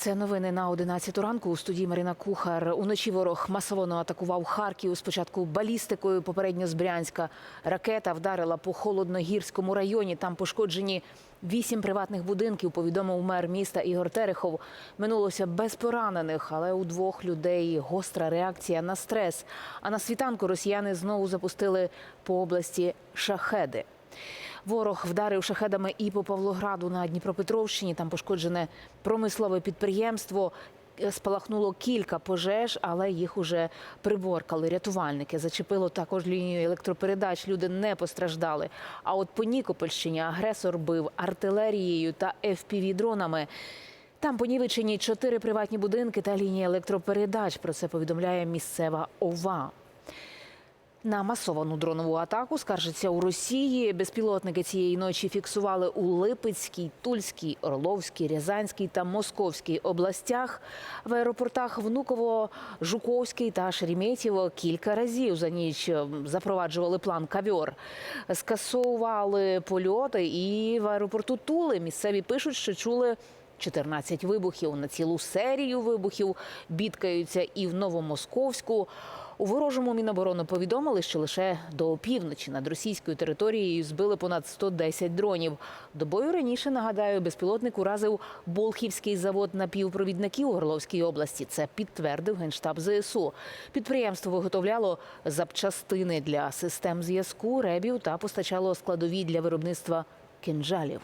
Це новини на 11 ранку. У студії Марина Кухар. Уночі ворог масово атакував Харків. Спочатку балістикою, попередньо з Брянська. Ракета вдарила по холодногірському районі. Там пошкоджені вісім приватних будинків. Повідомив мер міста Ігор Терехов. Минулося без поранених, але у двох людей гостра реакція на стрес. А на світанку росіяни знову запустили по області шахеди. Ворог вдарив шахедами і по Павлограду на Дніпропетровщині. Там пошкоджене промислове підприємство. Спалахнуло кілька пожеж, але їх уже приборкали рятувальники. Зачепило також лінію електропередач. Люди не постраждали. А от по Нікопольщині агресор бив артилерією та FPV-дронами. Там понівечені чотири приватні будинки та лінії електропередач. Про це повідомляє місцева ОВА. На масовану дронову атаку скаржиться у Росії. Безпілотники цієї ночі фіксували у Липецькій, Тульській, Орловській, Рязанській та Московській областях. В аеропортах Внуково, Жуковський та Шереметьєво кілька разів за ніч ем, запроваджували план кавьор. Скасовували польоти і в аеропорту Тули. Місцеві пишуть, що чули 14 вибухів на цілу серію вибухів. Бідкаються і в Новомосковську. У ворожому міноборони повідомили, що лише до опівночі над російською територією збили понад 110 дронів. Добою раніше нагадаю, безпілотник уразив Болхівський завод напівпровідників у Орловській області. Це підтвердив генштаб ЗСУ. Підприємство виготовляло запчастини для систем зв'язку, ребів та постачало складові для виробництва кинжалів.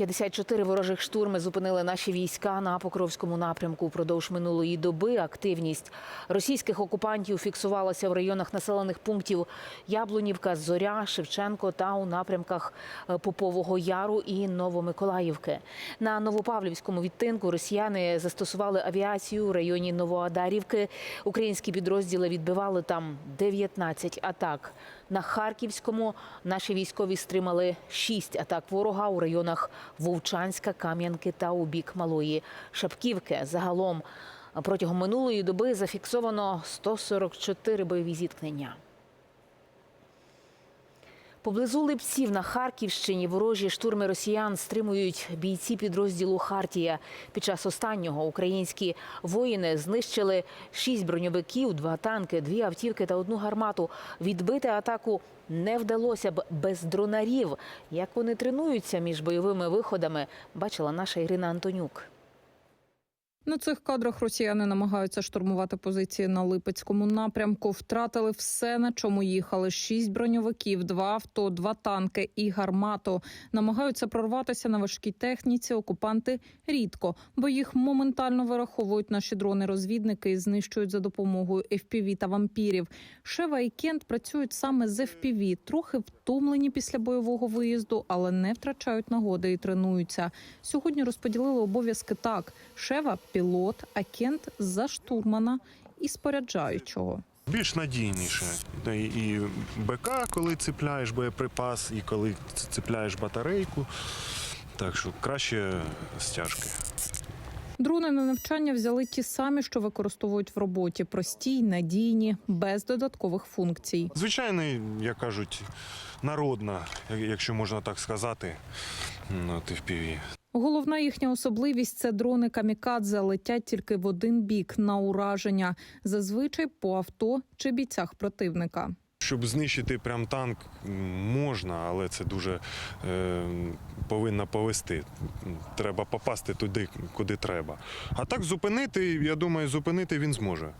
54 ворожих штурми зупинили наші війська на Покровському напрямку. Упродовж минулої доби активність російських окупантів фіксувалася в районах населених пунктів Яблунівка, Зоря, Шевченко та у напрямках е, Попового Яру і Новомиколаївки. На Новопавлівському відтинку росіяни застосували авіацію у районі Новоадарівки. Українські підрозділи відбивали там 19 атак. На Харківському наші військові стримали шість атак ворога у районах Вовчанська, Кам'янки та у бік Малої Шапківки. Загалом протягом минулої доби зафіксовано 144 бойові зіткнення. Поблизу Липців на Харківщині ворожі штурми росіян стримують бійці підрозділу Хартія. Під час останнього українські воїни знищили шість броньовиків, два танки, дві автівки та одну гармату. Відбити атаку не вдалося б без дронарів. Як вони тренуються між бойовими виходами, бачила наша Ірина Антонюк. На цих кадрах росіяни намагаються штурмувати позиції на Липецькому напрямку. Втратили все, на чому їхали: шість броньовиків, два авто, два танки і гармату. Намагаються прорватися на важкій техніці. Окупанти рідко, бо їх моментально вираховують наші дрони-розвідники і знищують за допомогою FPV та вампірів. Шева і Кент працюють саме з FPV, трохи втомлені після бойового виїзду, але не втрачають нагоди і тренуються. Сьогодні розподілили обов'язки так: Шева пілот, а Кент за штурмана і споряджаючого. Більш надійніше. І БК, коли цепляєш боєприпас, і коли цепляєш батарейку. Так що краще стяжки. Дрони на навчання взяли ті самі, що використовують в роботі: прості, надійні, без додаткових функцій. Звичайний, як кажуть, народна, якщо можна так сказати, от FPV. Головна їхня особливість це дрони камікадзе летять тільки в один бік на ураження, зазвичай по авто чи бійцях противника. Щоб знищити прям танк можна, але це дуже е, повинно повести. Треба попасти туди, куди треба. А так зупинити, я думаю, зупинити він зможе.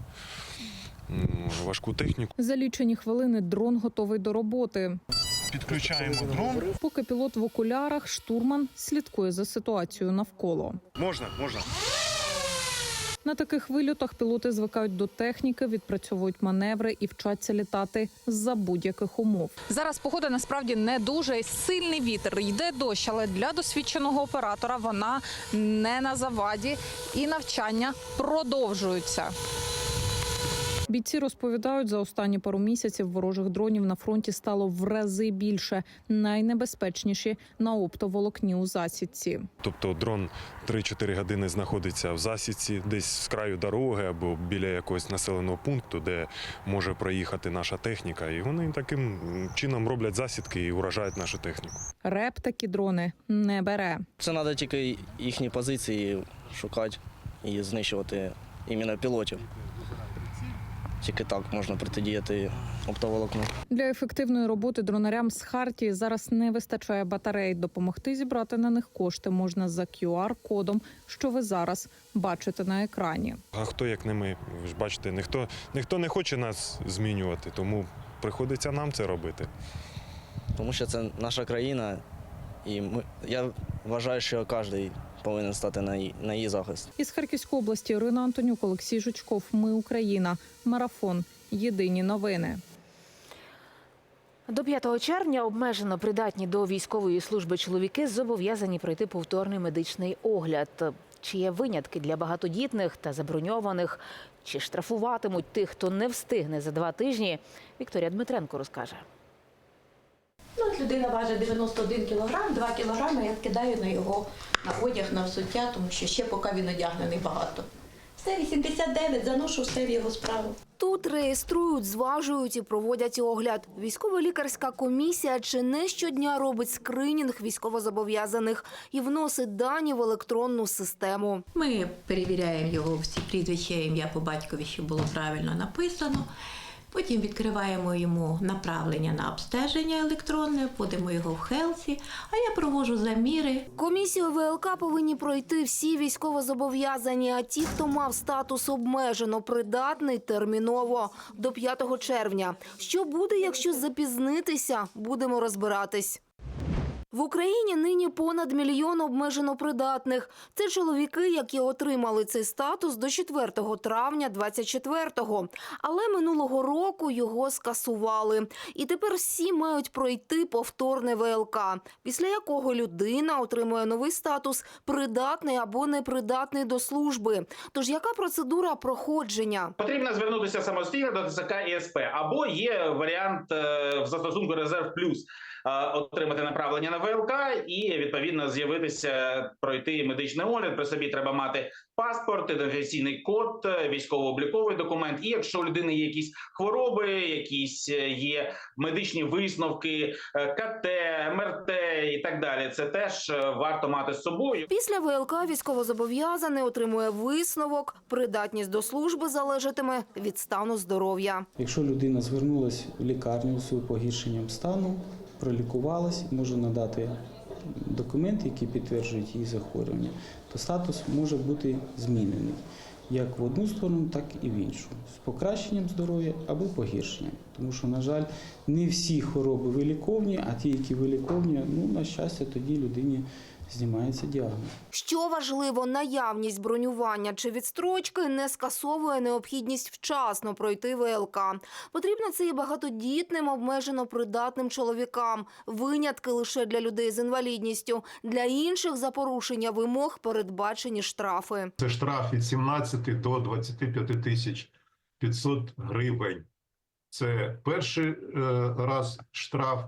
Важку техніку. За лічені хвилини дрон готовий до роботи. Підключаємо дрон. Поки пілот в окулярах, штурман слідкує за ситуацією навколо. Можна, можна. На таких вильотах пілоти звикають до техніки, відпрацьовують маневри і вчаться літати за будь-яких умов. Зараз погода насправді не дуже сильний вітер. Йде дощ, але для досвідченого оператора вона не на заваді, і навчання продовжуються. Бійці розповідають, за останні пару місяців ворожих дронів на фронті стало в рази більше. Найнебезпечніші на оптоволокні у засідці. Тобто дрон 3-4 години знаходиться в засідці, десь з краю дороги або біля якогось населеного пункту, де може проїхати наша техніка. І вони таким чином роблять засідки і уражають нашу техніку. Реп такі дрони не бере. Це треба тільки їхні позиції шукати і знищувати іменно пілотів. Тільки так можна протидіяти оптоволокну. Для ефективної роботи дронарям з Хартії зараз не вистачає батарей. Допомогти зібрати на них кошти можна за QR-кодом, що ви зараз бачите на екрані. А хто як не ми? Ви ж бачите, ніхто, ніхто не хоче нас змінювати, тому приходиться нам це робити. Тому що це наша країна, і ми, я вважаю, що кожен повинен стати на її, на її захист. Із Харківської області Ірина Антонюк, Олексій Жучков. Ми Україна. Марафон. Єдині новини. До 5 червня обмежено придатні до військової служби чоловіки зобов'язані пройти повторний медичний огляд. Чи є винятки для багатодітних та заброньованих? Чи штрафуватимуть тих, хто не встигне за два тижні? Вікторія Дмитренко розкаже. Людина важить 91 кілограм, 2 кілограми я кидаю на його на одяг, на взуття, тому що ще поки він одягнений багато. Все 89, заношу все в його справу. Тут реєструють, зважують і проводять огляд. Військово-лікарська комісія чи не щодня робить скринінг військовозобов'язаних і вносить дані в електронну систему. Ми перевіряємо його всі прізвища, ім'я по батькові, щоб було правильно написано. Потім відкриваємо йому направлення на обстеження електронне, подимо його в Хелсі, а я проводжу заміри. Комісію ВЛК повинні пройти всі військовозобов'язані, а ті, хто мав статус обмежено придатний терміново до 5 червня. Що буде, якщо запізнитися? Будемо розбиратись. В Україні нині понад мільйон обмежено придатних. Це чоловіки, які отримали цей статус до 4 травня 24-го. Але минулого року його скасували. І тепер всі мають пройти повторне ВЛК, після якого людина отримує новий статус придатний або непридатний до служби. Тож яка процедура проходження? Потрібно звернутися самостійно до ТЦК і або є варіант е, в застосунку Резерв Плюс е, отримати направлення на ВЛК і відповідно з'явитися, пройти медичний огляд. При собі треба мати паспорт, ідентифікаційний код, е, військово-обліковий документ. І якщо у людини є якісь хвороби, якісь е, є медичні висновки, е, КТ, МРТ і так далі, це теж варто мати з собою. Після ВЛК військовозобов'язаний отримує висновок. Придатність до служби залежатиме від стану здоров'я. Якщо людина звернулася в лікарню з погіршенням стану, пролікувалась, може надати документи, які підтверджують її захворювання, то статус може бути змінений як в одну сторону, так і в іншу, з покращенням здоров'я або погіршенням. Тому що, на жаль, не всі хвороби виліковні, а ті, які виліковні, ну, на щастя, тоді людині знімається діагноз. Що важливо, наявність бронювання чи відстрочки не скасовує необхідність вчасно пройти ВЛК. Потрібно це і багатодітним, обмежено придатним чоловікам. Винятки лише для людей з інвалідністю. Для інших за порушення вимог передбачені штрафи. Це штраф від 17 до 25 тисяч 500 гривень. Це перший е, раз штраф.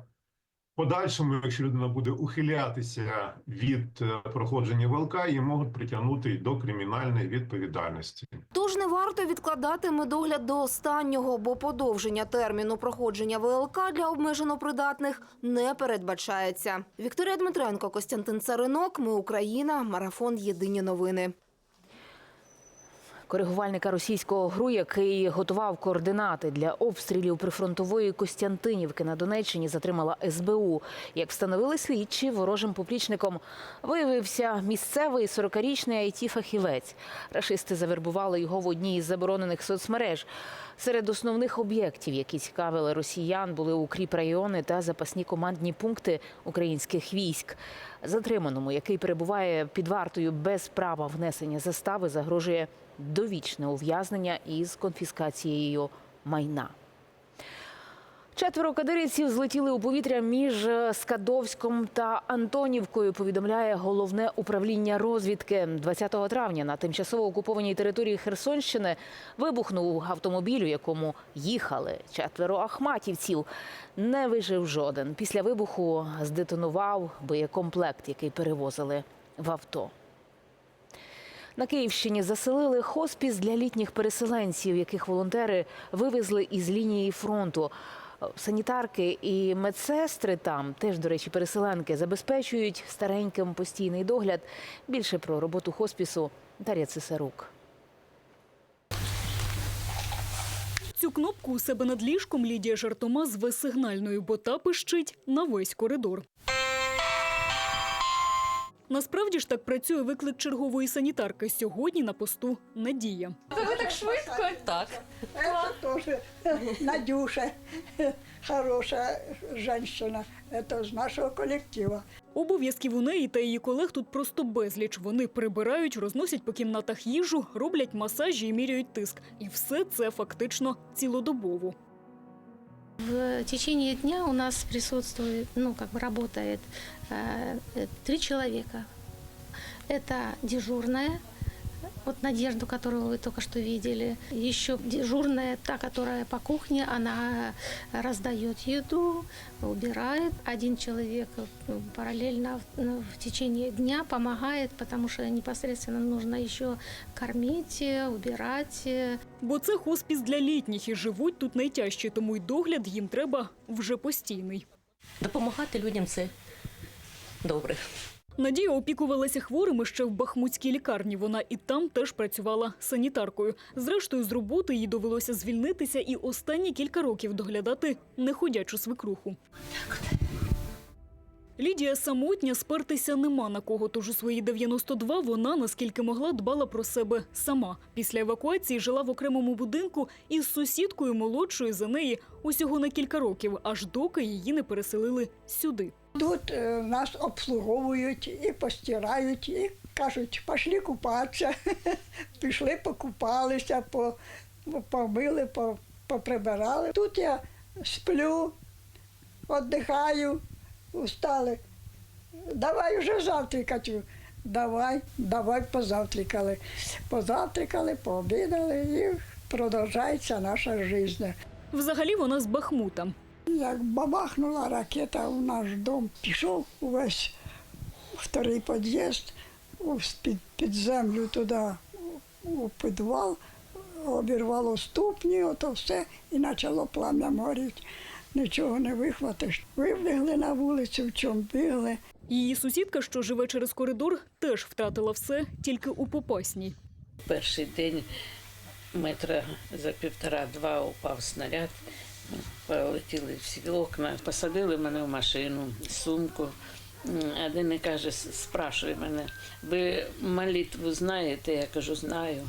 Подальшому, якщо людина буде ухилятися від е, проходження ВЛК, її можуть притягнути до кримінальної відповідальності. Тож не варто відкладати медогляд до останнього, бо подовження терміну проходження ВЛК для обмежено придатних не передбачається. Вікторія Дмитренко, Костянтин Царинок. Ми Україна. Марафон. Єдині новини. Коригувальника російського ГРУ, який готував координати для обстрілів прифронтової Костянтинівки на Донеччині, затримала СБУ. Як встановили слідчі, ворожим поплічником виявився місцевий 40-річний IT-фахівець. Рашисти завербували його в одній із заборонених соцмереж. Серед основних об'єктів, які цікавили росіян, були укріпрайони та запасні командні пункти українських військ. Затриманому, який перебуває під вартою без права внесення застави, загрожує довічне ув'язнення із конфіскацією майна. Четверо кадирівців злетіли у повітря між е, Скадовськом та Антонівкою. Повідомляє головне управління розвідки. 20 травня на тимчасово окупованій території Херсонщини вибухнув автомобіль, у якому їхали четверо ахматівців. Не вижив жоден. Після вибуху здетонував боєкомплект, який перевозили в авто. На Київщині заселили хоспіс для літніх переселенців, яких волонтери вивезли із лінії фронту. Санітарки і медсестри там, теж, до речі, переселенки, забезпечують стареньким постійний догляд. Більше про роботу хоспісу Дар'я Цесарук. Цю кнопку у себе над ліжком Лідія жартома зве сигнальною, бо та пищить на весь коридор. Насправді ж так працює виклик чергової санітарки. Сьогодні на посту Надія. Это тоже Надюша, хорошая женщина. Это из нашего коллектива. Обов'язків у неї та її колег тут просто безліч. Вони прибирають, розносять по кімнатах їжу, роблять масажі і міряють тиск. І все це фактично цілодобово. В течение дня у нас присутствует, ну, как бы работает э, э, три человека. Это дежурная, вот Надежду, которую вы только что видели. Еще дежурная, та, которая по кухне, она раздает еду, убирает. Один человек э, параллельно ну, в течение дня помогает, потому что непосредственно нужно еще кормить, э, убирать. э, Бо це хоспіс для літніх і живуть тут найтяжче, тому й догляд їм треба вже постійний. Допомагати людям це добре. Надія опікувалася хворими ще в бахмутській лікарні. Вона і там теж працювала санітаркою. Зрештою, з роботи їй довелося звільнитися і останні кілька років доглядати неходячу свекруху. Лідія самотня, спертися нема на кого, тож у свої 92 вона, наскільки могла, дбала про себе сама. Після евакуації жила в окремому будинку із сусідкою молодшою за неї усього на кілька років, аж доки її не переселили сюди. Тут е, нас обслуговують і постирають, і кажуть, пішли купатися. Пішли, покупалися, по, помили, поприбирали. Тут я сплю, віддихаю, устали. Давай вже завтракати. Давай, давай позавтракали. Позавтракали, пообідали і продовжується наша життя. Взагалі вона з Бахмута. Як бабахнула ракета у наш дом, пішов увесь вторий під'їзд під, під землю туди, у підвал, обірвало ступні, ото все, і почало плам'я горіти. Нічого не вихватиш. Вибігли на вулицю, в чому бігли. Її сусідка, що живе через коридор, теж втратила все тільки у Попасній. Перший день метра за півтора-два упав снаряд. Полетіли всі окна, посадили мене в машину, сумку. Один і каже, спрашує мене, ви молитву знаєте? Я кажу, знаю.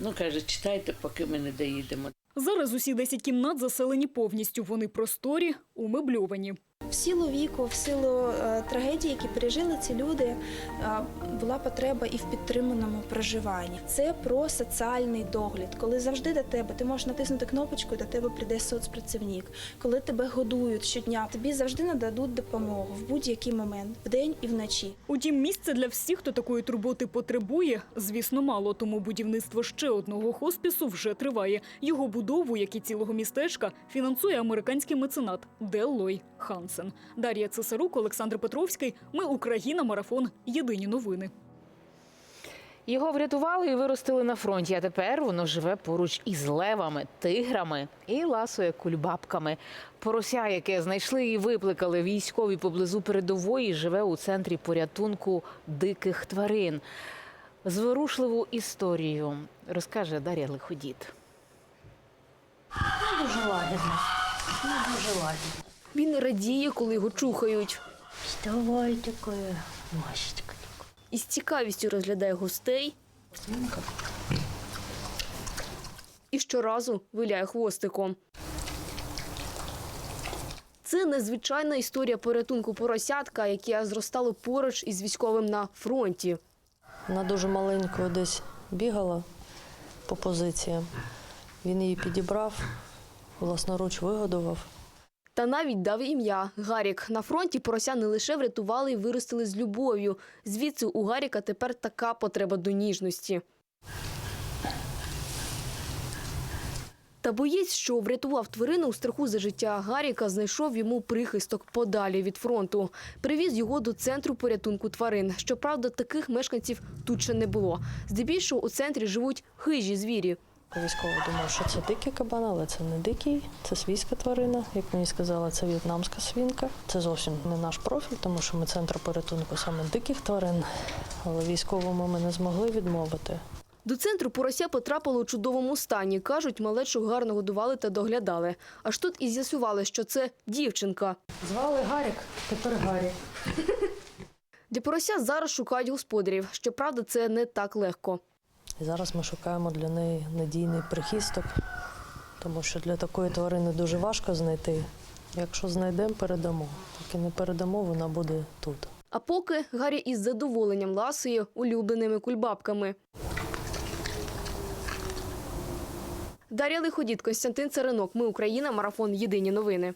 Ну, каже, читайте, поки ми не доїдемо. Зараз усі 10 кімнат заселені повністю. Вони просторі, умебльовані. В силу віку, в силу е, трагедії, які пережили ці люди, е, була потреба і в підтриманому проживанні. Це про соціальний догляд, коли завжди до тебе ти можеш натиснути кнопочку, і до тебе прийде соцпрацівник. Коли тебе годують щодня, тобі завжди нададуть допомогу в будь-який момент, вдень і вночі. Утім, місця для всіх, хто такої турботи потребує, звісно, мало. Тому будівництво ще одного хоспісу вже триває. Його будову, як і цілого містечка, фінансує американський меценат Деллой Хансен. Дар'я Цесарук, Олександр Петровський. Ми Україна. Марафон. Єдині новини. Його врятували і виростили на фронті. А тепер воно живе поруч із левами, тиграми і ласує кульбабками. Порося, яке знайшли і викликали військові поблизу передової, живе у центрі порятунку диких тварин. Зворушливу історію розкаже Дар'я Лиходіт. Дуже лагідно. Дуже лагідно. Він радіє, коли його чухають. Вставай такое, Масечка. Із цікавістю розглядає гостей. І щоразу виляє хвостиком. Це незвичайна історія порятунку поросятка, яке зростало поруч із військовим на фронті. Вона дуже маленькою десь бігала по позиціям. Він її підібрав, власноруч вигодував. Та навіть дав ім'я Гарік. На фронті порося не лише врятували і виростили з любов'ю. Звідси у Гаріка тепер така потреба до ніжності. Та боєць, що врятував тварину у страху за життя Гаріка, знайшов йому прихисток подалі від фронту. Привіз його до центру порятунку тварин. Щоправда, таких мешканців тут ще не було. Здебільшого у центрі живуть хижі звірі. Військово думав, що це дикий кабан, але це не дикий, це свійська тварина. Як мені сказали, це в'єтнамська свінка. Це зовсім не наш профіль, тому що ми центр порятунку саме диких тварин. Але військовому ми не змогли відмовити. До центру порося потрапило у чудовому стані. Кажуть, малечу гарно годували та доглядали. Аж тут і з'ясували, що це дівчинка. Звали Гарік, тепер Гарік. Для порося зараз шукають господарів. Щоправда, це не так легко. І зараз ми шукаємо для неї надійний прихисток, тому що для такої тварини дуже важко знайти. Якщо знайдемо, передамо. Поки не передамо, вона буде тут. А поки Гаррі із задоволенням ласує улюбленими кульбабками. Дар'я Лиходіт, Костянтин Царинок. Ми Україна. Марафон. Єдині новини.